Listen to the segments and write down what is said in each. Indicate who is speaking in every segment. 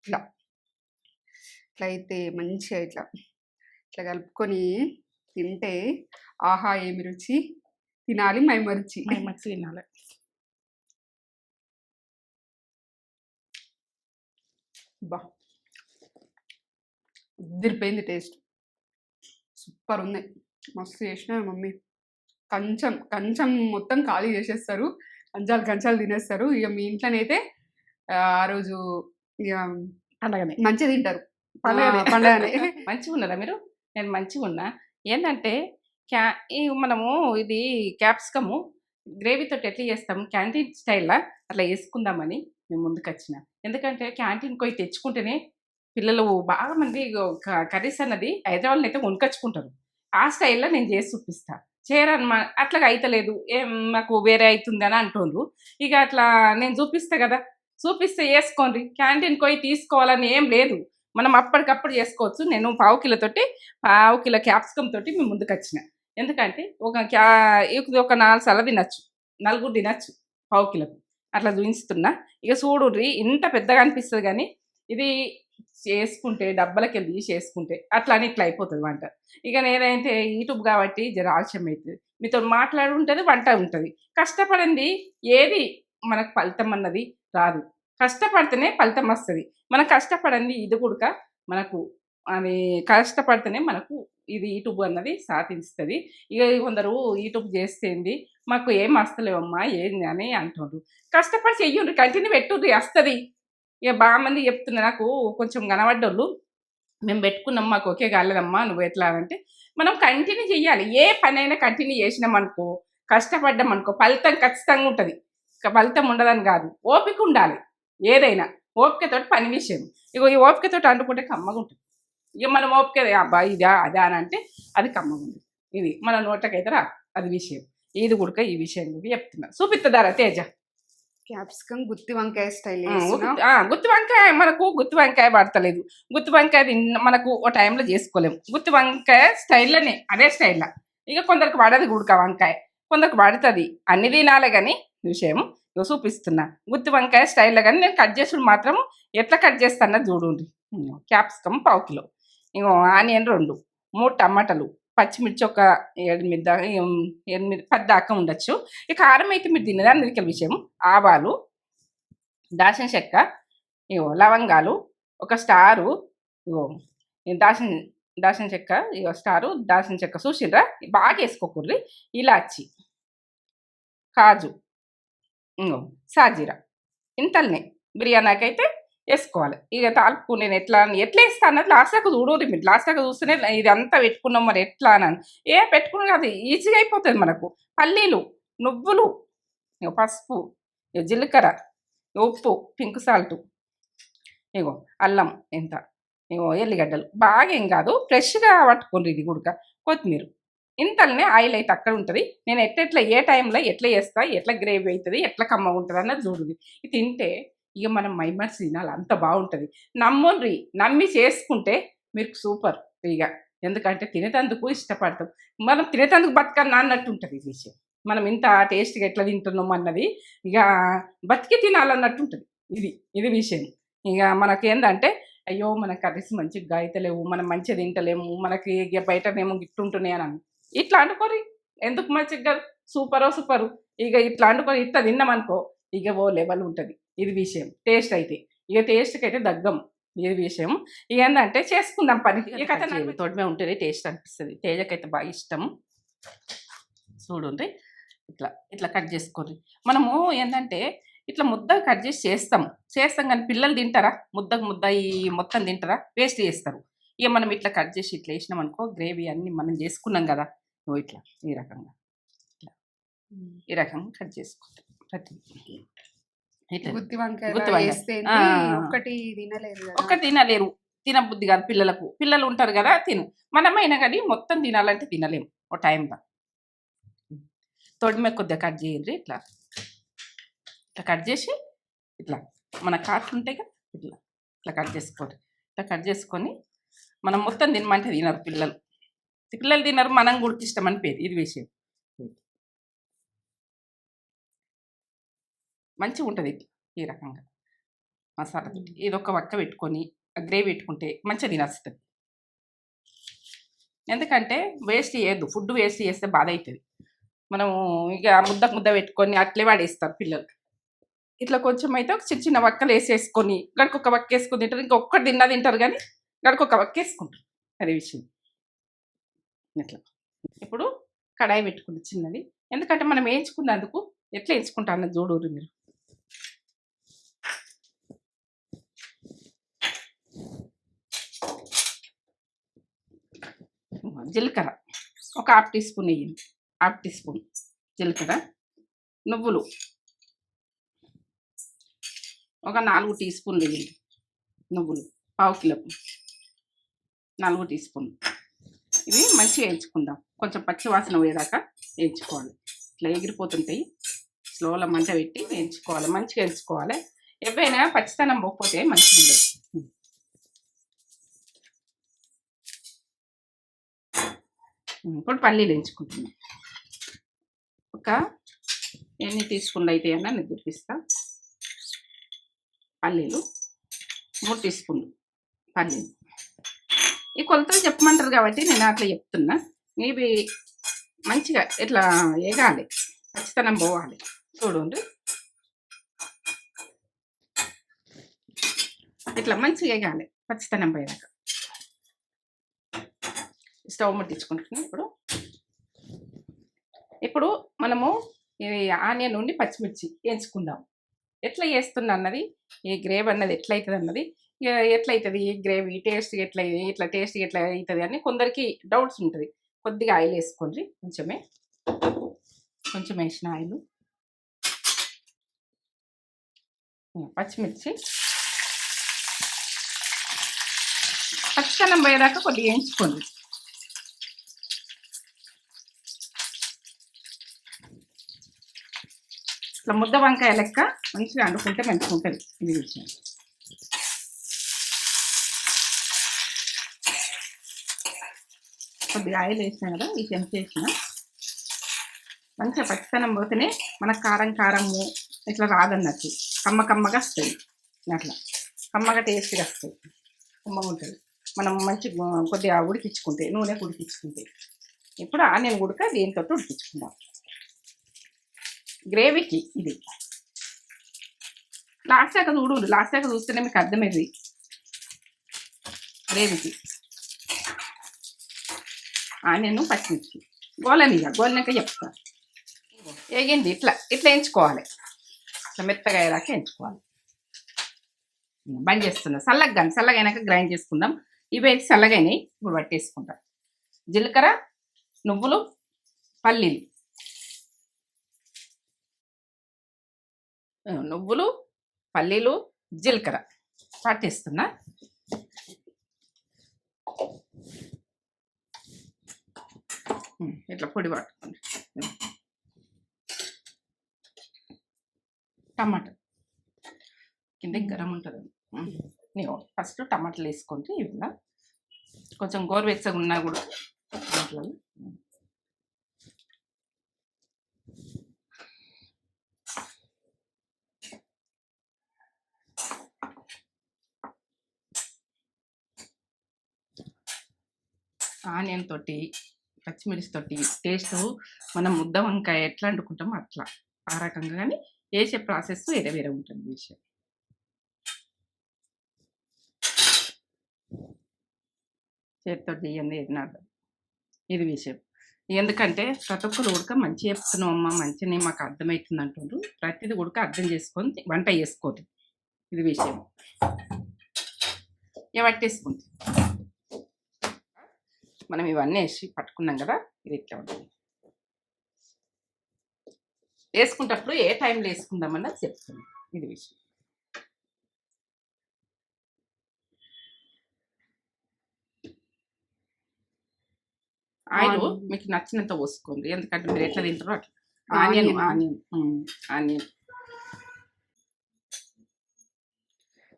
Speaker 1: ఇట్లా. ఇట్లా అయితే మంచిగా ఇట్లా ఇట్లా కలుపుకొని తింటే ఆహా ఏమి రుచి? తినాలి మైమరిచి.
Speaker 2: మక్స్ తినాలి.
Speaker 1: బా ఉదిరిపోయింది టేస్ట్. సూపర్ ఉంది. మస్తు చేసిన మమ్మీ. కంచం కంచం మొత్తం ఖాళీ చేసేస్తారు. కంచాలు కంచాలు తినేస్తారు. ఇక మీ ఇంట్లోనైతే ఆ రోజు ఇక
Speaker 2: పండగనే.
Speaker 1: మంచిగా తింటారు.
Speaker 2: పండగనే. మంచిగా ఉన్నారా మీరు? నేను మంచిగా ఉన్నా. ఏంటంటే క్యా మనము ఇది క్యాప్సికము గ్రేవీతో ఎట్లా చేస్తాం క్యాంటీన్ స్టైల్లా అట్లా వేసుకుందామని మేము ముందుకు వచ్చిన ఎందుకంటే క్యాంటీన్ పోయి తెచ్చుకుంటేనే పిల్లలు బాగా మంది కర్రీస్ అన్నది హైదరాబాద్లో అయితే కొనుకొచ్చుకుంటారు ఆ స్టైల్లో నేను చేసి చూపిస్తా. చేయరన్నమా అట్లాగా అయితలేదు ఏం మాకు వేరే అవుతుంది అని అంటుండ్రు. ఇక అట్లా నేను చూపిస్తా కదా. చూపిస్తే వేసుకోండి. క్యాంటీన్కి పోయి తీసుకోవాలని ఏం లేదు. మనం అప్పటికప్పుడు చేసుకోవచ్చు. నేను పావు కిలోతోటి పావు కిలో క్యాప్సికమ్ తోటి మేము ముందుకు వచ్చిన. ఎందుకంటే ఒక క్యా ఒక నాలుగు సార్లు తినచ్చు. నలుగురు తినచ్చు పావు కిలోకు అట్లా చూపిస్తున్నా. ఇక చూడుర్రి ఇంత పెద్దగా అనిపిస్తుంది కానీ ఇది చేసుకుంటే డబ్బలకి వెళ్ళి తీసి చేసుకుంటే అట్లా అని ఇట్లా అయిపోతుంది వంట. ఇక నేనైతే యూట్యూబ్ కాబట్టి జర ఆలస్యం అవుతుంది మీతో మాట్లాడి ఉంటుంది వంట ఉంటుంది. కష్టపడింది ఏది మనకు ఫలితం అన్నది రాదు. కష్టపడితేనే ఫలితం వస్తుంది. మనం కష్టపడండి ఇది కూడా మనకు అది కష్టపడితేనే మనకు ఇది యూట్యూబ్ అన్నది సాధిస్తుంది. ఇక కొందరు యూట్యూబ్ చేస్తేంది మాకు ఏం వస్తలేవమ్మా ఏంది? అని అంటుండ్రు. కష్టపడి చెయ్యండి కంటిన్యూ పెట్టుండ్రి వస్తుంది. ఇక బాగా మంది చెప్తున్నారు నాకు కొంచెం కనబడ్డోళ్ళు మేము పెట్టుకున్నాం మాకు ఓకే కాలేదమ్మా నువ్వు ఎట్లా? అంటే మనం కంటిన్యూ చేయాలి ఏ పనైనా కంటిన్యూ చేసినాం అనుకో కష్టపడ్డాం అనుకో ఫలితం ఖచ్చితంగా ఉంటుంది. ఫలితం ఉండదని కాదు. ఓపిక ఉండాలి. ఏదైనా ఓపికతోటి పని విషయం. ఇగో ఈ ఓపికతోటి అంటుకుంటే కమ్మగా ఉంటుంది. ఇక మనం ఓపిక అబ్బా ఇదా అదా అని అంటే అది కమ్మగా ఉంది ఇది మన నోటకైతే రా అది విషయం. ఇది కూడా ఈ విషయం కూడా చెప్తున్నా. చూపిస్తుందారా తేజ?
Speaker 1: క్యాప్సికం గుత్తి వంకాయ స్టైల్
Speaker 2: ఆ, గుత్తి- వంకాయ మనకు గుత్తి వంకాయ పడతలేదు గుత్తి వంకాయ మనకు ఓ టైంలో చేసుకోలేము గుత్తి వంకాయ స్టైల్లోనే అదే స్టైల్లో. ఇక కొందరికి పడదు గుడక వంకాయ. కొందరికి పడుతుంది అన్ని తినాలే కానీ విషయం ఇగో చూపిస్తున్నా గుత్తి వంకాయ స్టైల్లో కానీ నేను కట్ చేసుడు మాత్రం ఎట్లా కట్ చేస్తానో చూడండి క్యాప్సికమ్ పావు కిలో. ఇగో ఆనియన్ రెండు మూడు టమాటాలు పచ్చిమిర్చి ఒక ఎనిమిది ఎనిమిది పది దాకా ఉండొచ్చు. ఈ కారం అయితే మీరు తినేదాని మిరికల విషయం ఆవాలు దాచిన చెక్క ఇగో లవంగాలు ఒక స్టారు ఇగో ఈ దాచిన చెక్క ఇగో స్టారు దాచిన చెక్క చూసిండ్రా? బాగా వేసుకోకూడదు. ఇలాచి కాజు సాజీరా. ఇంతల్నే బిర్యానీకి అయితే వేసుకోవాలి. ఇక తాల్పు నేను ఎట్లా అని ఎట్లా వేస్తాను అన్నది లాస్ట్ దాకా చూడరు మీరు. లాస్ట్ దాకా చూస్తేనే ఇది అంతా పెట్టుకున్నాం మరి ఎట్లా అని. ఏ పెట్టుకున్నాం కాదు ఈజీగా అయిపోతుంది మనకు. పల్లీలు నువ్వులు ఇగో పసుపు ఇగో జీలకర్ర ఉప్పు పింక్ సాల్ట్ ఇగో అల్లం ఎంత ఇగో ఎల్లిగడ్డలు. బాగా ఏం కాదు ఫ్రెష్గా పట్టుకోండి ఇది గుడక కొత్తిమీర. ఇంతలనే ఆయిల్ అయితే అక్కడ ఉంటుంది. నేను ఎట్లెట్లా ఏ టైంలో ఎట్లా చేస్తా ఎట్లా గ్రేవీ అవుతుంది ఎట్లా కమ్మ ఉంటుంది అన్నది చూడుది ఇది తింటే ఇక మనం మైమర్స్ తినాలి అంత బాగుంటుంది. నమ్మండ్రి నమ్మి చేసుకుంటే మీరు సూపర్ ఇక. ఎందుకంటే తినేటందుకు ఇష్టపడతాం. మనం తినేటందుకు బతకన్నా అన్నట్టు ఉంటుంది ఈ విషయం. మనం ఇంత టేస్ట్గా ఎట్లా తింటున్నాం అన్నది ఇక బతికి తినాలన్నట్టు ఉంటుంది. ఇది ఇది విషయం. ఇక మనకి ఏంటంటే అయ్యో మన కర్రీస్ మంచిగా అయితలేవు మనం మంచిగా తింటలేము మనకి ఇక బయటనేమో గిట్టుంటున్నాయి అని ఇట్లా అనుకోరి ఎందుకు మంచిగా సూపరో సూపరు. ఇక ఇట్లా అనుకొని ఇట్లా తిన్నామనుకో ఇక ఓ లెవెల్ ఉంటుంది. ఇది విషయం. టేస్ట్ అయితే. ఇక టేస్ట్కి అయితే దగ్గం. ఇది విషయం. ఇక ఏంటంటే చేసుకుందాం పని. ఇక కథ తోటమే ఉంటుంది టేస్ట్ అనిపిస్తుంది. తేజకైతే బాగా ఇష్టం. చూడండి. ఇట్లా ఇట్లా కట్ చేసుకోండి మనము ఏంటంటే ఇట్లా ముద్ద కట్ చేసి చేస్తాం. చేస్తాం కానీ పిల్లలు తింటారా? ముద్దకు ముద్ద ఈ మొత్తం తింటారా? వేస్ట్ చేస్తారు. ఇక మనం ఇట్లా కట్ చేసి ఇట్లా వేసినాం అనుకో గ్రేవీ అన్ని మనం చేసుకున్నాం కదా. ఓ ఇట్లా. ఈ రకంగా. ఇట్లా. ఈ రకంగా కట్ ప్రతి
Speaker 1: గుత్తి. ఒక్కటి తినలేదు కదా.
Speaker 2: ఒక్కటి తినలేరు. తినబుద్ధి కాదు పిల్లలకు. పిల్లలు ఉంటారు కదా తిను. మనమైనా కానీ మొత్తం తినాలంటే తినలేము ఓ టైంలో తొడిమే కొద్దిగా కట్ చేయండి ఇట్లా. ఇట్లా కట్ చేసి ఇట్లా. మన కాట్లు ఉంటాయి కదా ఇట్లా. ఇట్లా కట్ చేసుకోండి. ఇట్లా కట్ చేసుకొని మనం మొత్తం తినమంటే తినరు పిల్లలు. పిల్లలు తినరు మనం కూడా ఇష్టం అని పేరు ఇది విషయం. మంచిగా ఉంటుంది ఇట్లా ఈ రకంగా. మసాలా తోటి ఇది ఒక వక్క పెట్టుకొని గ్రేవీ పెట్టుకుంటే మంచిగా తినేస్తుంది. ఎందుకంటే వేస్ట్ చేయొద్దు ఫుడ్ వేస్ట్ చేస్తే బాధ అవుతుంది మనము ఇక ముద్ద ముద్ద పెట్టుకొని అట్లే వాడేస్తారు పిల్లలు. ఇట్లా కొంచెం అయితే ఒక చిన్న చిన్న వక్కలు వేసేసుకొని గడికి ఒక వక్క వేసుకొని తింటారు ఇంకా ఒక్కటి తిన్నా తింటారు కానీ గడికి ఒక వక్క వేసుకుంటారు. అది విషయం. ఇట్లా ఇప్పుడు కడాయి పెట్టుకుంది చిన్నది. ఎందుకంటే మనం వేయించుకున్నందుకు ఎట్లా వేయించుకుంటా అన్నది జోడూరు మీరు? జీలకర్ర. ఒక హాఫ్ టీ స్పూన్ వేయండి. హాఫ్ టీ స్పూన్ జీలకర్ర. నువ్వులు. ఒక నాలుగు టీ స్పూన్లు వేయండి. నువ్వులు. పావు కిలో. నాలుగు టీ స్పూన్లు. ఇవి మంచిగా వేయించుకుందాం. కొంచెం పచ్చి వాసన పోయేదాకా వేయించుకోవాలి. ఇట్లా ఎగిరిపోతుంటాయి స్లోలో మంట పెట్టి వేయించుకోవాలి. మంచిగా వేయించుకోవాలి. ఎవైనా పచ్చితనం పోకపోతే మంచిగా ఉండదు ఇప్పుడు పల్లీలు వేయించుకుంటున్నాం. ఒక ఎన్ని టీ అయితే అన్నా నేను చూపిస్తా పల్లీలు మూడు టీ పల్లీలు. ఈ కొలతలు చెప్పమంటారు కాబట్టి నేను అట్లా చెప్తున్నా. మేబీ మంచిగా ఇట్లా ఎగాలి ఖచ్చితంగా పోవాలి. చూడండి. ఇట్లా మంచిగా ఎగాలి ఖచ్చితంగా పోయేదాకా. స్టవ్ ముట్టించుకుంటున్నాం ఇప్పుడు. ఇప్పుడు మనము ఈ ఆనియన్ నుండి పచ్చిమిర్చి వేయించుకుందాం. ఎట్లా చేస్తున్నా అన్నది ఈ గ్రేవ్ అన్నది ఎట్లా అవుతుంది అన్నది ఇక అవుతుంది గ్రేవీ టేస్ట్ ఎట్లా ఇట్లా టేస్ట్ ఎట్లా అవుతుంది అని కొందరికి డౌట్స్ ఉంటుంది. కొద్దిగా ఆయిల్ వేసుకోండి. కొంచెమే. కొంచెం వేసిన ఆయిల్. పచ్చిమిర్చి. పచ్చికన్నం పోయేదాకా కొద్దిగా వేయించుకోండి. ఇట్లా ముద్ద వంకాయ లెక్క మంచిగా వండుకుంటే మంచిగా ఉంటుంది ఇది విషయం కొద్దిగా ఆయిల్ వేసినా కదా ఈ చెంచా వేసిన. మంచిగా పచ్చితనం పోతేనే మనకు కారం కారము ఇట్లా రాదన్నట్టు. కమ్మ కమ్మగా వస్తుంది అట్లా. కమ్మగా టేస్ట్గా వస్తుంది కమ్మగా ఉంటుంది మనం మంచి కొద్దిగా ఉడికించుకుంటే నూనె ఉడికించుకుంటే. ఇప్పుడు ఆనియన్ ఉడక దీంతో ఉడికించుకుందాం. గ్రేవీకి ఇది. లాస్ట్ దాకా చూడు లాస్ట్ దాకా చూస్తేనే మీకు అర్థమైంది గ్రేవీకి. ఆనియన్ పచ్చిమిర్చి గోలనిగా గోలినాక చెప్తా. వేగింది ఇట్లా ఇట్లా ఎంచుకోవాలి. ఇట్లా మెత్తగా అయ్యేదాకా ఎంచుకోవాలి. బంద్ చేస్తున్నా. చల్లగా కానీ చల్లగా అయినాక గ్రైండ్ చేసుకుందాం. ఇవి అయితే చల్లగా అయినాయి ఇప్పుడు పట్టేసుకుంటాం. జీలకర్ర నువ్వులు పల్లీలు. నువ్వులు పల్లీలు జీలకర్ర. పట్టేస్తున్నా. ఇట్లా పొడి పట్టుకోండి. టమాటా. కింద గరం ఉంటుంది. నీవు ఫస్ట్ టమాటాలు వేసుకోండి ఇట్లా కొంచెం గోరువెచ్చగా ఉన్నా కూడా దాంట్లో. ఆనియన్ తోటి పచ్చిమిర్చి తోటి టేస్ట్ మనం ముద్ద వంకాయ ఎట్లా వండుకుంటామో అట్లా. ఆ రకంగా కానీ వేసే ప్రాసెస్ వేరే వేరే ఉంటుంది విషయం. చేతితో చేయండి ఏనాడు ఇది విషయం. ఎందుకంటే ప్రతి ఒక్కరు ఉడక మంచి చెప్తున్నాం అమ్మ మంచిగానే మాకు అర్థమవుతుంది అంటుండ్రు. ప్రతిది ఉడక అర్థం చేసుకొని వంట చేసుకోదు ఇది విషయం. ఇక మనం ఇవన్నీ వేసి పట్టుకున్నాం కదా ఇది ఇట్లా ఉంటుంది. వేసుకుంటప్పుడు ఏ టైంలో వేసుకుందామన్నది చెప్తుంది. ఇది విషయం. ఆయిల్. మీకు నచ్చినంత పోసుకోండి. ఎందుకంటే మీరు ఎట్లా తింటారో అట్లా. ఆనియన్. Onion onion.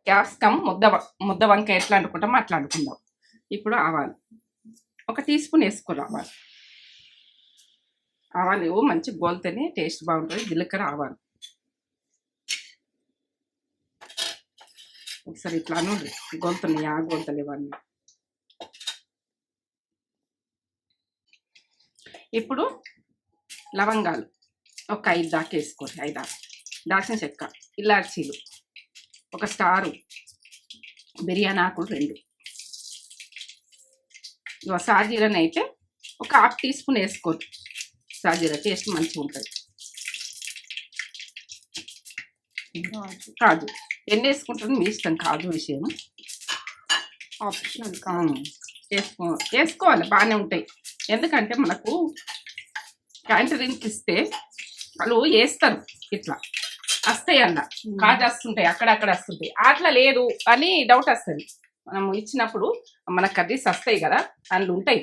Speaker 2: క్యాప్సికమ్ ముద్ద ముద్ద వంకాయ ఎట్లా వండుకుంటామో అట్లా వండుకుందాం. ఇప్పుడు ఆవాలు. ఒక టీ స్పూన్ వేసుకోరు ఆవాలు. ఆవాలు మంచి గోల్తేనే టేస్ట్ బాగుంటుంది. జీలకర్ర ఆవాలు. ఒకసారి ఇట్లా నుండి గొంతున్నాయి ఆ గొంతలు ఇవన్నీ ఇప్పుడు లవంగాలు ఒక ఐదు దాకా వేసుకోండి. ఐదు దాకా. దాల్చిన చెక్క ఇలాచీలు ఒక స్టారు బిర్యానీ ఆకులు రెండు. సాజీరని అయితే ఒక హాఫ్ టీ స్పూన్ వేసుకోండి. సాజీర టేస్ట్ మంచిగా ఉంటుంది. కాజు ఎన్ని వేసుకుంటుంది మీ ఇష్టం కాజు విషయం.
Speaker 1: ఆప్షనల్.
Speaker 2: వేసుకో వేసుకోవాలి బాగానే ఉంటాయి. ఎందుకంటే మనకు క్యాంటరింగ్కి ఇస్తే వాళ్ళు వేస్తారు ఇట్లా. వస్తాయి అన్న. కాజు వస్తుంటాయి అక్కడక్కడ వస్తుంటాయి. అట్లా లేదు అని డౌట్ వస్తుంది. మనం ఇచ్చినప్పుడు మన కర్రీస్ వస్తాయి కదా అందులో ఉంటాయి.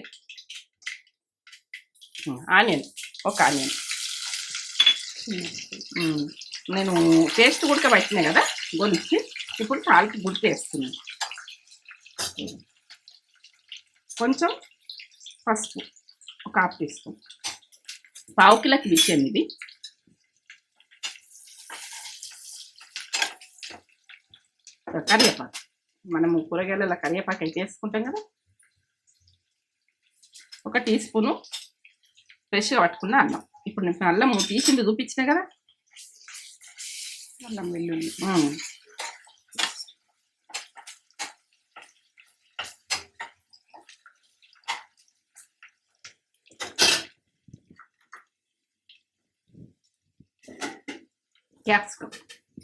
Speaker 2: ఆనియన్ ఒక ఆనియన్. నేను పేస్ట్ కూడా పట్టినా కదా గొలిచి ఇప్పుడు తాలికి గుర్తు వేస్తున్నాను కొంచెం పసుపు ఒక హాఫ్ టీ స్పూన్. పావు కిలోకి విషయం ఇది. కరివేపాకు. మనము కూరగాయల కరివేపాకు అయితే వేసుకుంటాం కదా. ఒక టీ స్పూను ఫ్రెష్గా పట్టుకున్న అన్నం. ఇప్పుడు నేను అల్లం తీసింది చూపించిన కదా.
Speaker 1: అల్లం వెల్లుల్లి.
Speaker 2: క్యాప్సికమ్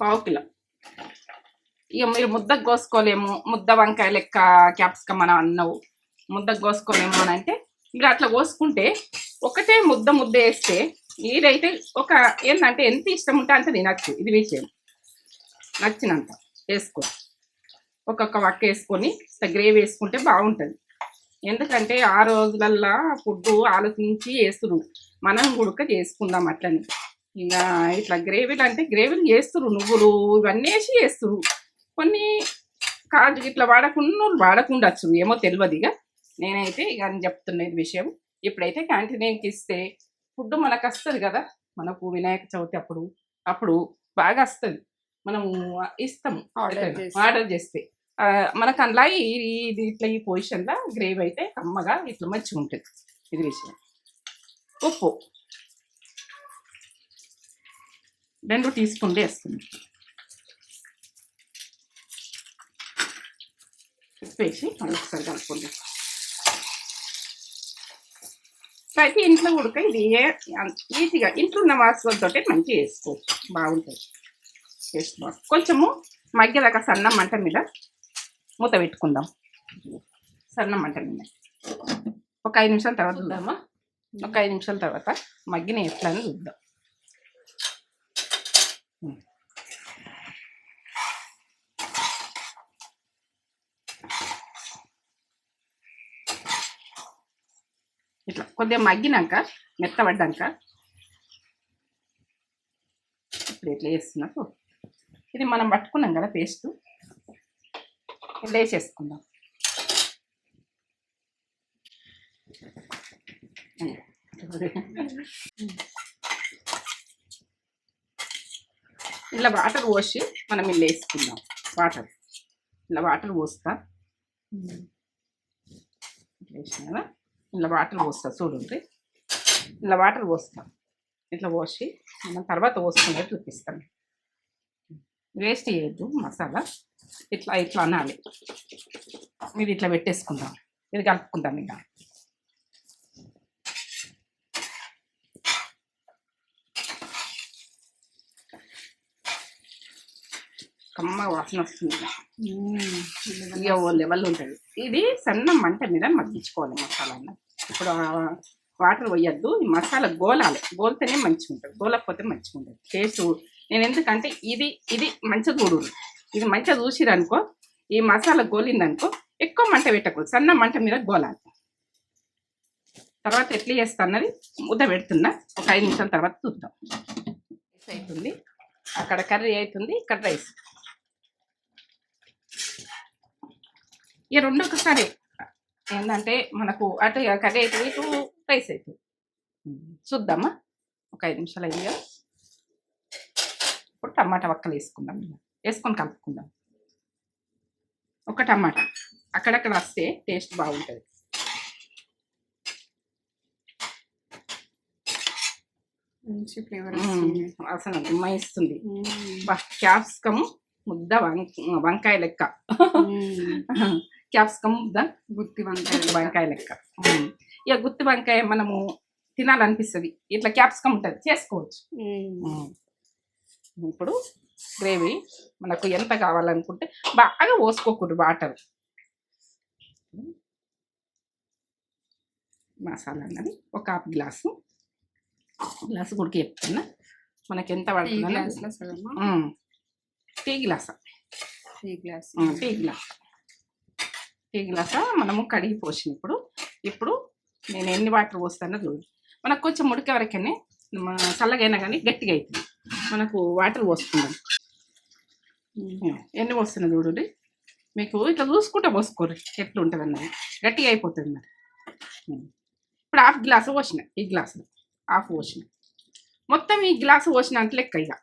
Speaker 2: పావు కిలో. ఇక మీరు ముద్దకు కోసుకోలేము ముద్ద వంకాయ లెక్క క్యాప్సికమ్ అని అన్నావు. ముద్దకు కోసుకోలేము అని అంటే మీరు అట్లా కోసుకుంటే ఒకటే ముద్ద ముద్ద వేస్తే ఇదైతే ఒక ఏంటంటే ఎంత ఇష్టం ఉంటే అంత తినచ్చు. ఇది విషయం నచ్చినంత వేసుకో. ఒక్కొక్క వక్క వేసుకొని గ్రేవీ వేసుకుంటే బాగుంటుంది. ఎందుకంటే ఆ రోజులల్లా ఫుడ్ ఆలోచించి వేస్తురు మనం గుడక చేసుకుందాం అట్లని. ఇక ఇట్లా గ్రేవీలు అంటే గ్రేవీలు చేస్తురు నువ్వులు ఇవన్నీ వేసి చేస్తురు కొన్ని కాజు ఇట్లా వాడకుండా వాడకుండొచ్చు ఏమో తెలియదు ఇక నేనైతే ఇక అని చెప్తున్నా ఇది విషయం. ఇప్పుడైతే క్యాంటీన్కి ఇస్తే ఫుడ్ మనకు వస్తుంది కదా మనకు వినాయక చవితి అప్పుడు. అప్పుడు బాగా వస్తుంది మనము ఇస్తాం
Speaker 1: Order చేసి.
Speaker 2: ఆర్డర్ చేస్తే. మనకు అందులో ఇది ఇట్లా ఈ పొజిషన్లో గ్రేవీ అయితే కమ్మగా ఇట్లా మంచిగా ఉంటుంది. ఇది విషయం. ఉప్పు. రెండు టీ స్పూన్లు వేస్తుంది ఉప్పు వేసి మళ్ళీ ఒకసారి ప్రతి ఇంట్లో ఉడక ఇది ఏ- ఈజీగా ఇంట్లో ఉన్న వాసులతో మంచిగా వేసుకోవచ్చు బాగుంటుంది. టేస్ట్ కొంచెము మగ్గదాకా సన్న మంట మీద మూత పెట్టుకుందాం. సన్న మంట మీద. ఒక ఐదు నిమిషాల తర్వాత చూద్దామా? ఒక ఐదు నిమిషాల తర్వాత మగ్గిన ఎట్లా అని చూద్దాం. ఇట్లా. కొద్దిగా మగ్గినాక మెత్తబడ్డాక. ఇప్పుడు ఇట్లా వేస్తున్నట్టు ఇది మనం పట్టుకున్నాం కదా పేస్ట్. ఇట్లా వేసేసుకుందాం. ఇలా వాటర్ పోసి మనం ఇల్లు వేసుకుందాం. వాటర్. ఇలా వాటర్ పోస్తా. ఇట్లా వేసిన కదా ఇలా వాటర్ పోస్తా చూడండి ఇలా వాటర్ పోస్తా. ఇట్లా పోసి మనం తర్వాత పోసుకునేది చూపిస్తాను వేస్ట్ చేయొద్దు మసాలా. ఇట్లా ఇట్లా అనాలి. ఇది ఇట్లా పెట్టేసుకుందాం. ఇది కలుపుకుందాం ఇక. కమ్మ వాసన వస్తుంది. ఓ లెవెల్ ఉంటుంది. ఇది సన్న మంట మీద మగ్గించుకోవాలి మసాలా అన్నది ఇప్పుడు వాటర్ పోయొద్దు ఈ మసాలా గోలాలి. గోలితేనే మంచిగా ఉంటుంది గోలకపోతే మంచిగా ఉంటుంది టేస్ట్ నేను ఎందుకంటే ఇది ఇది మంచిగా చూడు ఇది మంచిగా చూసిరనుకో ఈ మసాలా గోలిందనుకో ఎక్కువ మంట పెట్టకూడదు. సన్న మంట మీద గోలాలి. తర్వాత ఎట్లా చేస్తా అన్నది ముద్ద పెడుతున్నా. ఒక ఐదు నిమిషాల తర్వాత చూద్దాం. అవుతుంది అక్కడ కర్రీ అవుతుంది ఇక్కడ రైస్. ఈ రెండు ఒకసారి. ఏంటంటే మనకు అటు కర్రీ అవుతుంది ఇటు రైస్ అవుతుంది చూద్దామా? ఒక ఐదు నిమిషాలు కదా ఇప్పుడు టమాటా వక్కలు వేసుకుందాం. వేసుకొని కలుపుకుందాం. ఒక టమాటా. అక్కడక్కడ వస్తే టేస్ట్ బాగుంటుంది.
Speaker 1: మంచి ఫ్లేవర్
Speaker 2: అసలు ఇస్తుంది. క్యాప్సికమ్ ముద్ద వం- వంకాయ లెక్క. క్యాప్సికమ్ ముద్ద
Speaker 1: గుత్తి వంకాయ
Speaker 2: వంకాయ లెక్క. ఇక గుత్తి వంకాయ మనము తినాలనిపిస్తుంది. ఇట్లా క్యాప్సికమ్ ఉంటుంది. చేసుకోవచ్చు. ఇప్పుడు గ్రేవీ మనకు ఎంత కావాలనుకుంటే బాగా పోసుకోకూడదు వాటర్. మసాలా అన్నది ఒక హాఫ్ గ్లాసు. గ్లాసు గుడికి చెప్తున్నా. మనకి ఎంత పడుతుంది tea glass?
Speaker 1: Tea glass.
Speaker 2: Tea glass. Tea glass మనము కడిగి పోసిన ఇప్పుడు ఇప్పుడు నేను ఎన్ని వాటర్ పోస్తానో చూడు. మనకు కొంచెం ఉడికే వరకనే చల్లగైనా కానీ గట్టిగా అవుతుంది మనకు వాటర్ పోసుకుందాం ఎన్ని పోస్తున్నా చూడండి. మీకు ఇట్లా చూసుకుంటా పోసుకోరు ఎట్లా ఉంటుంది అన్నది గట్టిగా అయిపోతుంది మరి. ఇప్పుడు హాఫ్ గ్లాసు పోసిన. ఈ గ్లాసులో హాఫ్ పోసిన. మొత్తం ఈ గ్లాసు పోసిన అంటే లెక్క ఇక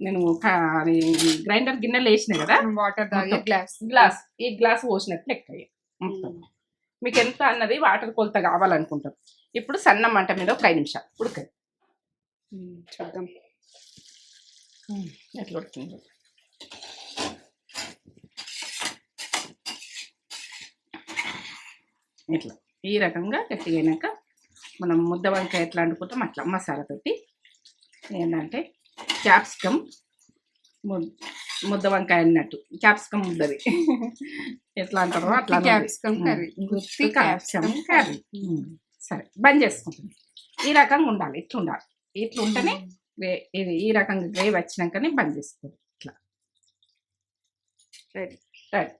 Speaker 2: నేను అది గ్రైండర్ గిన్నెలో వేసిన కదా?
Speaker 1: వాటర్ తాగే. గ్లాస్.
Speaker 2: గ్లాస్. ఈ గ్లాస్ పోసినట్టు లెక్క మీకు ఎంత అన్నది వాటర్ కొలత కావాలనుకుంటారు. ఇప్పుడు సన్న మంట మీద ఒక ఐదు నిమిషాలు. ఉడకదు.
Speaker 1: చూద్దాం.
Speaker 2: ఎట్లా ఉడుకుంది ఇట్లా. ఈ రకంగా గట్టిగా అయినాక మనం ముద్ద వంకాయ ఎట్లా వండుకుంటాం అట్లా మసాలా తోటి. ఏంటంటే క్యాప్సికమ్ ముద్ద వంకాయ అన్నట్టు. క్యాప్సికమ్ ముద్దది. ఎట్లా అంటారో అట్లా.
Speaker 1: Capsicum curry.
Speaker 2: గుత్తి క్యాప్సికమ్ కర్రీ. సరే బంద్ చేసుకుంటుంది ఈ రకంగా ఉండాలి ఇట్లా ఉండాలి ఇట్లా ఉంటేనే ఇది ఈ రకంగా గ్రేవీ వచ్చినాకనే బంద్ చేసుకోవాలి. ఇట్లా.
Speaker 1: Ready
Speaker 2: ready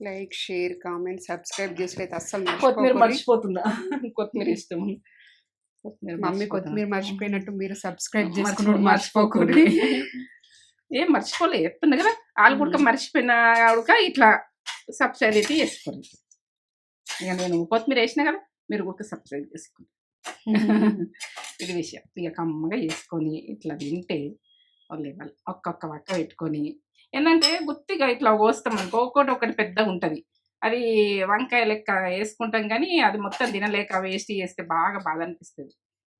Speaker 1: like share comment subscribe చేసినట్టు అస్సలు
Speaker 2: కొత్తిమీర. మర్చిపోతుందా కొత్తిమీర ఇష్టం.
Speaker 1: మమ్మీ. కొత్తిమీర మర్చిపోయినట్టు మీరు సబ్స్క్రైబ్
Speaker 2: మర్చిపో-
Speaker 1: చేసుకుని
Speaker 2: మర్చిపోకూడదు. ఏం మర్చిపోలే చెప్తున్నా కదా. ఆలు గుడక మర్చిపోయిన ఆవిడక ఇట్లా సబ్స్క్రైబ్ అయితే చేసుకోండి ఇక నేను కొత్తిమీర వేసిన కదా మీరు గుడక సబ్స్క్రైబ్ చేసుకోండి ఇది విషయం. ఇక కమ్మగా చేసుకొని ఇట్లా తింటే లెవెల్ ఒక్కొక్క వక్క పెట్టుకొని. ఏంటంటే గుత్తిగా ఇట్లా పోస్తాం అనుకో ఒక్కొక్కటి ఒకటి పెద్దగా ఉంటుంది. అది వంకాయ లెక్క వేసుకుంటాం కానీ అది మొత్తం తినలేక వేస్ట్ చేస్తే బాగా బాధ అనిపిస్తుంది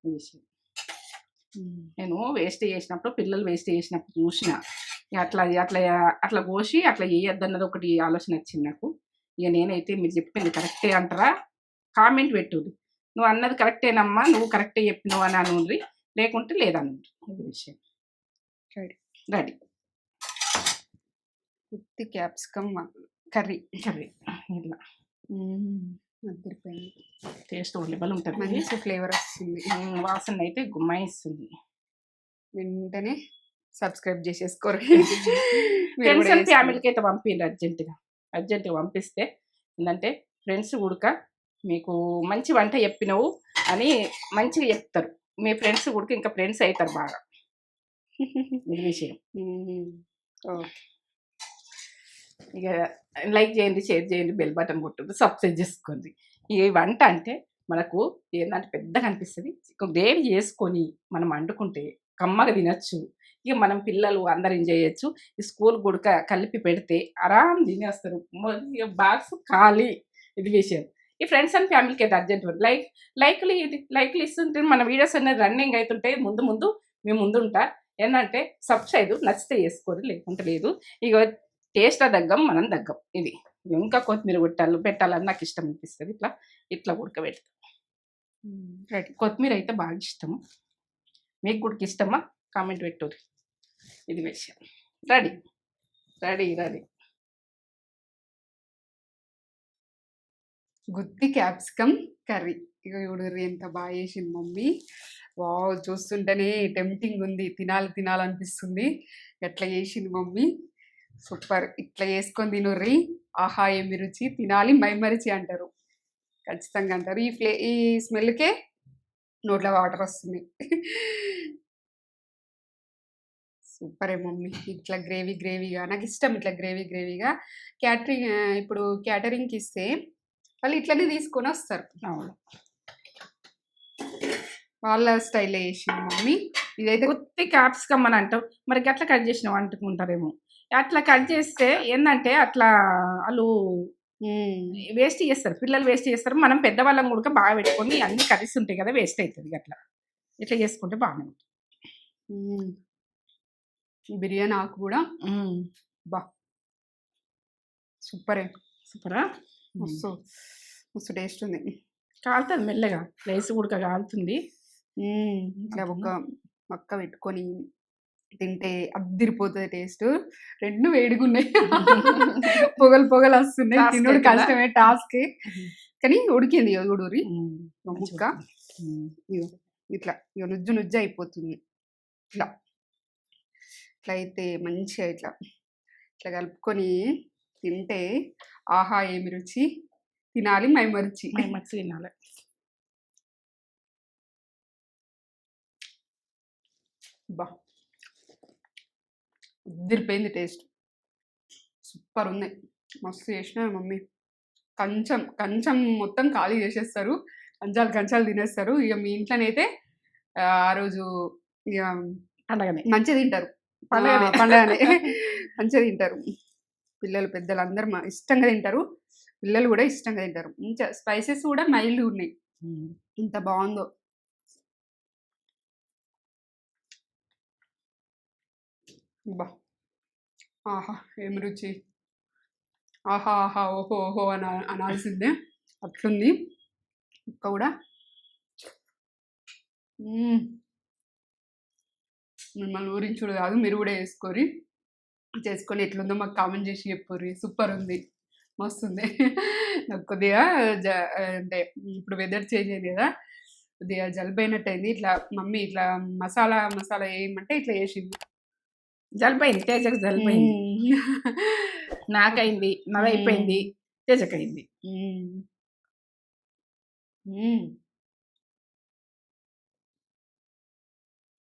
Speaker 2: ఈ విషయం. నేను వేస్ట్ చేసినప్పుడు పిల్లలు వేస్ట్ చేసినప్పుడు చూసిన. అట్లా అట్లా అట్లా కోసి అట్లా చేయొద్దు అన్నది ఒకటి ఆలోచన వచ్చింది నాకు. ఇక నేనైతే మీరు చెప్పింది కరెక్టే అంటారా? కామెంట్ పెట్టుది నువ్వు అన్నది కరెక్టేనమ్మా నువ్వు కరెక్టే చెప్పినావు అని అనుండ్రి లేకుంటే లేదనుండ్రి ఇది విషయం.
Speaker 1: Ready.
Speaker 2: రెడీ.
Speaker 1: గుత్తి క్యాప్సికమ్ కర్రీ
Speaker 2: కర్రీ ఇట్లా టేస్ట్ లెవెల్ ఉంటుంది.
Speaker 1: మంచి ఫ్లేవర్ వస్తుంది.
Speaker 2: వాసన అయితే గుమ్మాయిస్తుంది.
Speaker 1: వెంటనే సబ్స్క్రైబ్ చేసేసుకోరు.
Speaker 2: Friends and. ఫ్యామిలీకి అయితే పంపించండి అర్జెంటుగా. అర్జెంటుగా పంపిస్తే ఏంటంటే ఫ్రెండ్స్ ఉడక మీకు మంచి వంట చెప్పినవు అని మంచిగా చెప్తారు. మీ ఫ్రెండ్స్ ఉడక ఇంకా ఫ్రెండ్స్ అవుతారు బాగా. ఇది విషయం.
Speaker 1: ఓకే.
Speaker 2: ఇక లైక్ చేయండి షేర్ చేయండి బెల్ బటన్ కొట్టండి సబ్స్క్రైబ్ చేసుకోండి. ఈ వంట అంటే మనకు ఏంటంటే పెద్దగా అనిపిస్తుంది. గ్రేవీ చేసుకొని మనం వండుకుంటే కమ్మగా తినచ్చు. ఇక మనం పిల్లలు అందరు ఎంజాయ్ చేయొచ్చు. ఈ స్కూల్ గుడక కలిపి పెడితే ఆరాం తినేస్తారు. బాక్స్ ఖాళీ ఇది విషయం. ఈ ఫ్రెండ్స్ అండ్ ఫ్యామిలీకి అయితే అర్జెంట్ లైక్ లైక్లు ఇది లైక్లు ఇస్తుంటే మన వీడియోస్ అనేది రన్నింగ్ అవుతుంటే ముందు ముందు మేము ముందుంటా ఏంటంటే సబ్స్క్రైబ్ నచ్చితే చేసుకోరు లేకుంటే లేదు. ఇక టేస్ట్ దగ్గం మనం దగ్గం ఇది. ఇంకా కొత్తిమీర పెట్టాలి పెట్టాలని నాకు ఇష్టం అనిపిస్తుంది. ఇట్లా ఇట్లా ఉడకబెడతా.
Speaker 1: రెడీ.
Speaker 2: కొత్తిమీర అయితే బాగా ఇష్టం మీకు కూడా ఇష్టమా? కామెంట్ పెట్టు ఇది విషయం. రెడీ. Ready ready.
Speaker 1: గుత్తి క్యాప్సికమ్ కర్రీ. ఇక చూడరు ఎంత బాగా చేసింది మమ్మీ. వావ్ చూస్తుంటేనే టెంప్టింగ్ ఉంది. తినాలి తినాలనిపిస్తుంది ఎట్లా చేసింది మమ్మీ? సూపర్ ఇట్లా చేసుకొని తినుర్రి ఆహా ఏమి రుచి? తినాలి మైమరిచి అంటారు. ఖచ్చితంగా అంటారు. ఈ ఫ్లే ఈ స్మెల్కే నోట్లో వాటర్ వస్తుంది. సూపరే మమ్మీ. ఇట్లా గ్రేవీ గ్రేవీగా నాకు ఇష్టం ఇట్లా గ్రేవీ గ్రేవీగా. క్యాటరింగ్ ఇప్పుడు క్యాటరింగ్కి ఇస్తే వాళ్ళు ఇట్లనే తీసుకొని వస్తారు. వాళ్ళ స్టైల్లో చేసింది మమ్మీ. ఇదైతే
Speaker 2: గుత్తి క్యాప్సికమ్ అని అంటావు మరి గట్ల కట్ చేసిన వండుకుంటారేమో అట్లా కట్ చేస్తే ఏంటంటే అట్లా వాళ్ళు. వేస్ట్ చేస్తారు. పిల్లలు వేస్ట్ చేస్తారు. మనం పెద్దవాళ్ళం కూడా బాగా పెట్టుకొని అన్ని కర్రీస్ ఉంటాయి కదా వేస్ట్ అవుతుంది అట్లా. ఇట్లా చేసుకుంటే బాగానే ఉంటుంది.
Speaker 1: బిర్యానీ ఆకు కూడా బా. సూపరే.
Speaker 2: సూపరా?
Speaker 1: మస్తు మస్తు టేస్ట్ ఉంది.
Speaker 2: కాలుతుంది మెల్లగా. రైస్ ఉడక కాలుతుంది.
Speaker 1: ఇట్లా ఒక మక్క పెట్టుకొని తింటే అద్దిరిపోతుంది టేస్ట్. రెండు వేడిగా ఉన్నాయి పొగలు పొగలు వస్తున్నాయి. తినుడు? కష్టమే టాస్క్ కానీ ఉడికింది
Speaker 2: ఉమ్.
Speaker 1: ముక్క. ఇట్లా. ఇగో నుజ్జు నుజ్జు అయిపోతుంది. ఇట్లా. ఇట్లా అయితే మంచిగా ఇట్లా. ఇట్లా కలుపుకొని తింటే ఆహా ఏమి రుచి. తినాలి మైమరిచి.
Speaker 2: మై మచ్చి తినాలి.
Speaker 1: బా. ఉద్దిరిపోయింది టేస్ట్. సూపర్ ఉంది మస్తు చేసిన మమ్మీ. కంచం కంచం మొత్తం ఖాళీ చేసేస్తారు. కంచాలు కంచాలు తినేస్తారు. ఇక మీ ఇంట్లోనైతే ఆ ఆ రోజు ఇక
Speaker 2: అలాగనే
Speaker 1: మంచిగా తింటారు.
Speaker 2: పండగనే.
Speaker 1: పండగనే. మంచిగా తింటారు. పిల్లలు పెద్దలు అందరు ఇష్టంగా తింటారు. పిల్లలు కూడా ఇష్టంగా తింటారు. మంచిగా స్పైసెస్ కూడా మైల్డ్ ఉన్నాయి. ఇంత బాగుందో. బా. ఆహా! ఏం రుచి? ఆహా ఆహా ఓహో ఓహో అని అనాల్సిందే. అట్లుంది. ఇంకా కూడా. మ్మ్. మిమ్మల్ని ఊరించుడు కాదు మీరు కూడా వేసుకోరి చేసుకొని ఎట్లుందో మాకు కామెంట్ చేసి చెప్పుర్రి. సూపర్ ఉంది. మస్తు ఉంది నాకు కొద్దిగా జ అంటే ఇప్పుడు వెదర్ చేంజ్ అయింది కదా కొద్దిగా జలుబు అయినట్టు అయింది. ఇట్లా మమ్మీ ఇట్లా మసాలా మసాలా వేయమంటే ఇట్లా వేసింది
Speaker 2: జలిపోయింది తేజకు జలిపోయింది. నాకైంది నవ్వైపోయింది తేజకైంది.